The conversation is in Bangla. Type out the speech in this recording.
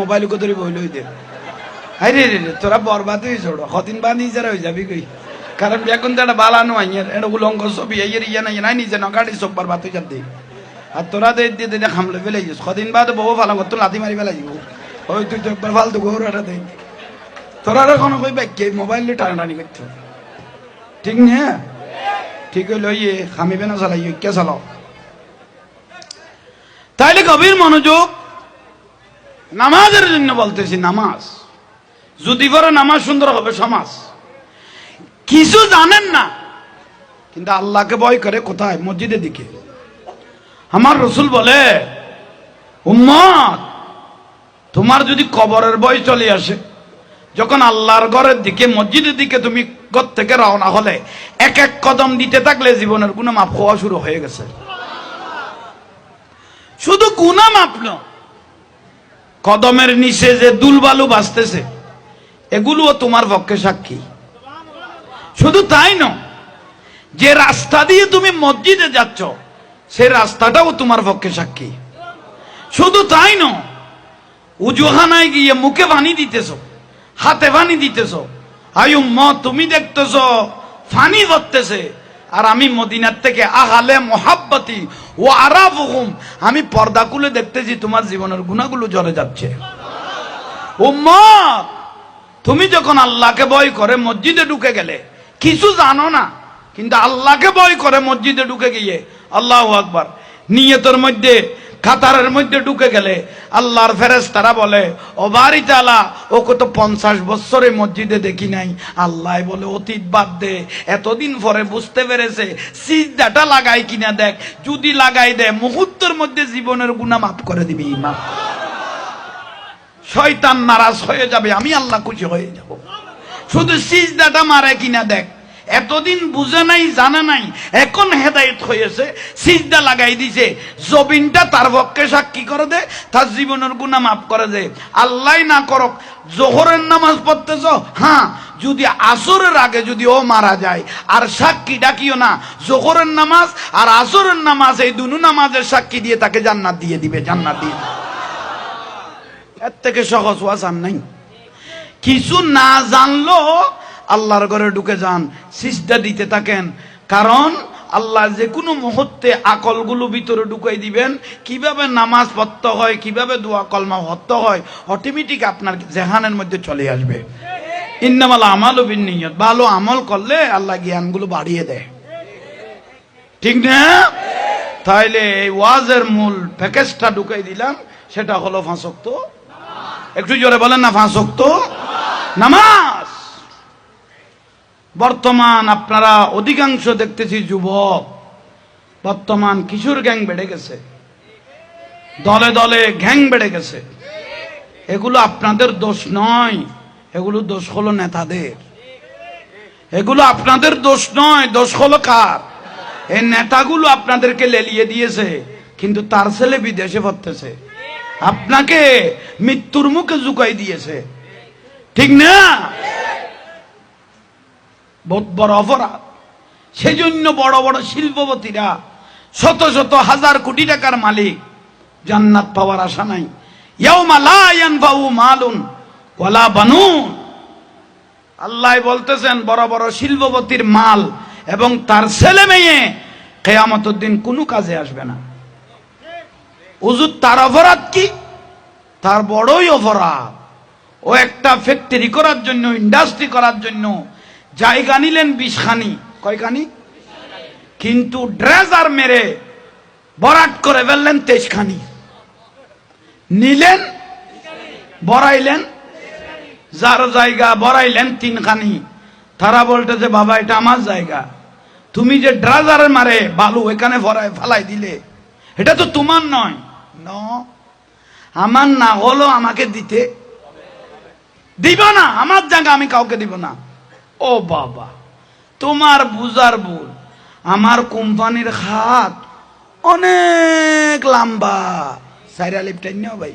মোবাইল কো ধরে বইল দে হাই রে রে তোরা বরবাদ হয়ে ছোড়ো কদিন বা নিজেরা হয়ে যাবি কই কারণ এখন তো একটা বালানো আইয়ার এটা উলঙ্গ ছবি ইয়ে না নাই নিজে নগাড়ি সব বরবাদ হয়ে যাবে। আর তোরা দে দিয়ে দিয়ে খামলে ফেলে যাস কদিন বাদ বউ ফালা করতো লাথি মারি ফেলাই যাব ওই তুই তো একবার ফালতু গৌর এটা দেয় তোরা এখন কই ব্যাগ মোবাইল টানাটানি করছ ঠিক না? ঠিক হইল ইয়ে খামিবে না চালাই কে চালাও। তাইলে গভীর মনোযোগ নামাজের জন্য বলতেছি নামাজ। যদি পরে নামাজ সুন্দর হবে, সমাজ। কিছু জানেন না, কিন্তু আল্লাহকে ভয় করে কোথায়? মসজিদের দিকে। আমার রসুল বলে, উম্মত, তোমার যদি কবরের বয় চলে আসে, যখন আল্লাহর ঘরের দিকে, মসজিদের দিকে তুমি ঘর থেকে রওনা হলে, এক এক কদম দিতে থাকলে জীবনের গুণা মাপ হওয়া শুরু হয়ে গেছে। শুধু গুণা মাপল কদমের নিচে যে দুলবালু বাঁচতেছে এগুলোও তোমার পক্ষে সাক্ষী। শুধু তাই ন যে রাস্তা দিয়ে তুমি মসজিদে যাচ্ছ সেই রাস্তাটাও তোমার পক্ষে সাক্ষী। শুধু তাই ন উজুহানায় গিয়ে মুখে পানি দিতেছ, হাতে পানি দিতেছ আয়ু ম তুমি দেখতেছ, ফানি ধরতেছে আর আমি মদিনার থেকে আহালে মোহাব্বতি ও আরাফ হুকুম আমি পর্দা খুলে দেখতেছি, তোমার জীবনের গুণাগুলো জ্বরে যাচ্ছে। উম্মত, তুমি যখন আল্লাহকে ভয় করে মসজিদে ঢুকে গেলে, কিছু জানো না, কিন্তু আল্লাহকে ভয় করে মসজিদে ঢুকে গিয়ে, আল্লাহ আকবার। তোর মধ্যে কাতারের মধ্যে ঢুকে গেলে আল্লাহর ফেরেস তারা বলে, ও বাড়ি তালা ওকে তো পঞ্চাশ বছরে মসজিদে দেখি নাই। আল্লাহ বলে, অতীত বাদ দে, এতদিন পরে বুঝতে পেরেছে, সিজদাটা লাগাই কিনা দেখ, যদি লাগাই দে, মুহূর্তের মধ্যে জীবনের গুণা মাফ করে দিবি মাফ শয়তান নারাজ হয়ে যাবে, আমি আল্লাহ খুশি হয়ে যাব। শুধু সিজদাটা মারে কিনা দেখ এতদিন বুঝে নাই, জানে নাই, এখন হেদায়ত হয়েছে, সিজদা লাগাই দিছে, জবিনটা তার পক্ষে সাক্ষী করে দে, তার জীবনের গুণা মাফ করে দে। আল্লাহ না করক, জোহরের নামাজ পড়তেছ হ্যাঁ যদি আসরের আগে যদি ও মারা যায়, আর সাক্ষী ডাকিও না, জোহরের নামাজ আর আসরের নামাজ, এই দুনু নামাজের সাক্ষী দিয়ে তাকে জান্নাত দিয়ে দিবে, জান্নাত দিয়ে এর থেকে সহজ ওয়াজ আর নাই। কিছু না জানলো আল্লাহর ঘরে ঢুকে যান, সিজদা দিতে থাকেন। কারণ আল্লাহ যে কোনো মুহূর্তে আকলগুলো ভিতরে ঢুকাই দিবেন। কীভাবে নামাজ পড়তে হয়, কীভাবে দোয়া কলমা হতে হয় অটোমেটিক আপনার জেহানের মধ্যে চলে আসবে। ইন্নামাল আমাল বিনিয়ত ভালো আমল করলে আল্লাহ জ্ঞানগুলো বাড়িয়ে দেয়। ঠিক না? তাইলে এই ওয়াজের মূল প্যাকেজটা ঢুকাই দিলাম, সেটা হলো ফাঁসক্ত। একটু জোরে বলেন না, ফাঁসক্ত। নামাজ! বর্তমান আপনারা অধিকাংশ দেখতেছি যুবক, বর্তমান কিশোর গ্যাং বেড়ে গেছে। দলে দলে গ্যাং বেড়ে গেছে। এগুলো আপনাদের দোষ নয়, এগুলো দোষ হলো নেতাদের। এগুলো আপনাদের দোষ নয়, দোষ হলো কার? এই নেতাগুলো আপনাদেরকে লেলিয়ে দিয়েছে, কিন্তু তার ছেলে বিদেশে পড়তেছে। আপনাকে মৃত্যুর মুখে ঝুঁকাই দিয়েছে। ঠিক না? বহুত বড় অপরাধ। সেজন্য বড় বড় শিল্পপতিরা শত শত হাজার কোটি টাকার মালিক জান্নাত পাওয়ার আশা নাই। আল্লাহ বলতেছেন, বড় বড় শিল্পপতির মাল এবং তার ছেলে মেয়ে কেয়ামতের দিন কোনো কাজে আসবে না। হুজুর, তার অপরাধ কি? তার বড়ই অপরাধ। ও একটা ফ্যাক্টরি করার জন্য ইন্ডাস্ট্রি করার জন্য জায়গা নিলেন বিশখানি কয়খানি? কিন্তু ড্রেজার মেরে বরাট করে ফেললেন তেইশখানি নিলেন বড়াইলেন যার জায়গা বড়াইলেন তিনখানি। তারা বলতেছে বাবা, এটা আমার জায়গা। তুমি যে ড্রাজার মারে, বালু এখানে ভরায়, ফালাই দিলে, এটা তো তোমার নয়। ন, আমার না হলো আমাকে দিতে। দিব না, আমার জায়গা আমি কাউকে দিব না। ও বাবা তোমার বুজার ভুল। আমার কোম্পানির হাত অনেক লম্বা। সাইরা লিপটাই নেও ভাই।